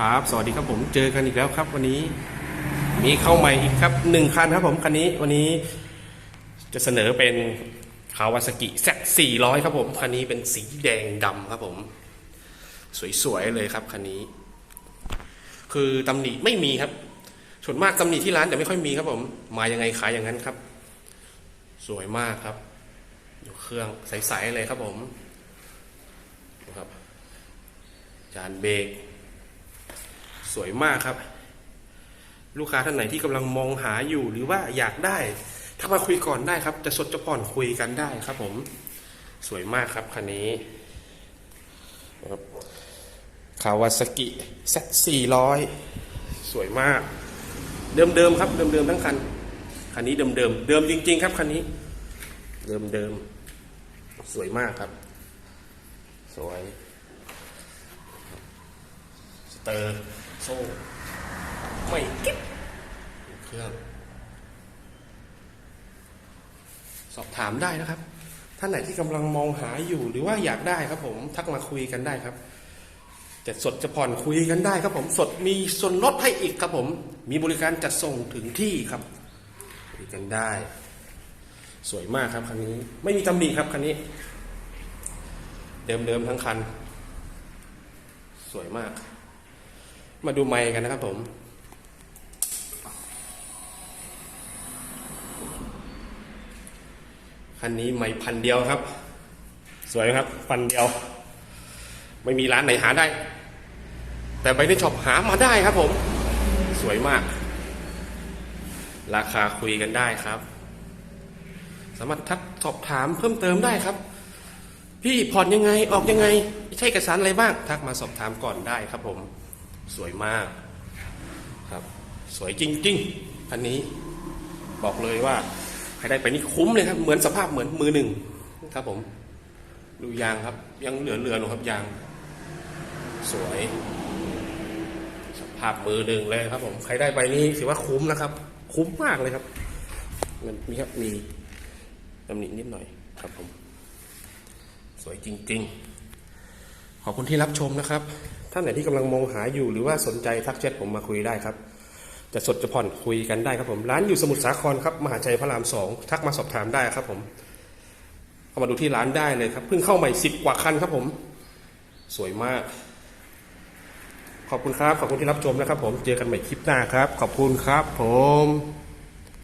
ครับ สวัสดีครับผมเจอกันอีกแล้วครับ วันนี้มีเข้าใหม่อีกครับหนึ่งคันครับผมคันนี้วันนี้จะเสนอเป็นคาวาซากิแซ400ครับผมคันนี้เป็นสีแดงดำครับผม สวยๆเลยครับคันนี้ คือตำหนิไม่มีครับส่วนมากตำหนิที่ร้านจะไม่ค่อยมีครับผม มายังไงขายอย่างนั้นครับ สวยมากครับดูเครื่องใสๆเลยครับผมครับจานเบรก สวยมากครับ ลูกค้าท่านไหนที่กำลังมองหาอยู่หรือว่าอยากได้ถ้ามาคุยก่อนได้ครับ จะสดจะผ่อนคุยกันได้ครับ ผมสวยมากครับคันนี้คาวาซากิแซสี่ร้อยสวยมาก เดิมๆครับ เดิมๆทั้งคัน คันนี้เดิมๆเดิมจริง ๆ ครับคันนี้ เดิมๆสวยมากครับ สวย สเตอร์ โซ่ไม่กิ๊บเครื่อง สอบถามได้นะครับ ท่านไหนที่กำลังมองหาอยู่หรือว่าอยากได้ครับ ผมทักมาคุยกันได้ครับจะสดจะผ่อนคุยกันได้ครับผมสดมีส่วนลดให้อีกครับผม มีบริการจัดส่งถึงที่ครับคุยกันได้ สวยมากครับคันนี้ ไม่มีตำหนิครับคันนี้ เดิมๆทั้งคัน สวยมาก มาดูไมค์กันนะครับผมคันนี้ไมค์พันเดียวครับ สวยครับพันเดียว ไม่มีร้านไหนหาได้ แต่ไปในช็อปหามาได้ครับผม สวยมาก ราคาคุยกันได้ครับ สามารถทักสอบถามเพิ่มเติมได้ครับ พี่ผ่อนยังไงออกยังไง ใช้เอกสารอะไรบ้าง ทักมาสอบถามก่อนได้ครับผม สวยมากครับ สวยจริงๆคันนี้บอกเลยว่าใครได้ไปนี่คุ้มเลยครับ เหมือนสภาพเหมือนมือหนึ่งครับผมดูยางครับ ยังเหลือๆอยู่ครับยาง สวย สภาพมือหนึ่งเลยครับ ผมใครได้ไปนี่ถือว่าคุ้มนะครับ คุ้มมากเลยครับ มันมีครับมีตำหนินิดหน่อยครับผม สวยจริง ๆ ขอบคุณที่รับชมนะครับ ท่านไหนที่กำลังมองหาอยู่หรือว่าสนใจทักแชทผมมาคุยได้ครับ จะสดจะผ่อนคุยกันได้ครับผม ร้านอยู่สมุทรสาครครับมหาชัยพระรามสองทักมาสอบถามได้ครับผมเข้ามาดูที่ร้านได้เลยครับเพิ่งเข้าใหม่สิบกว่าคันครับผม สวยมาก ขอบคุณครับ ขอบคุณที่รับชมนะครับ ผมเจอกันใหม่คลิปหน้าครับ ขอบคุณครับ ผม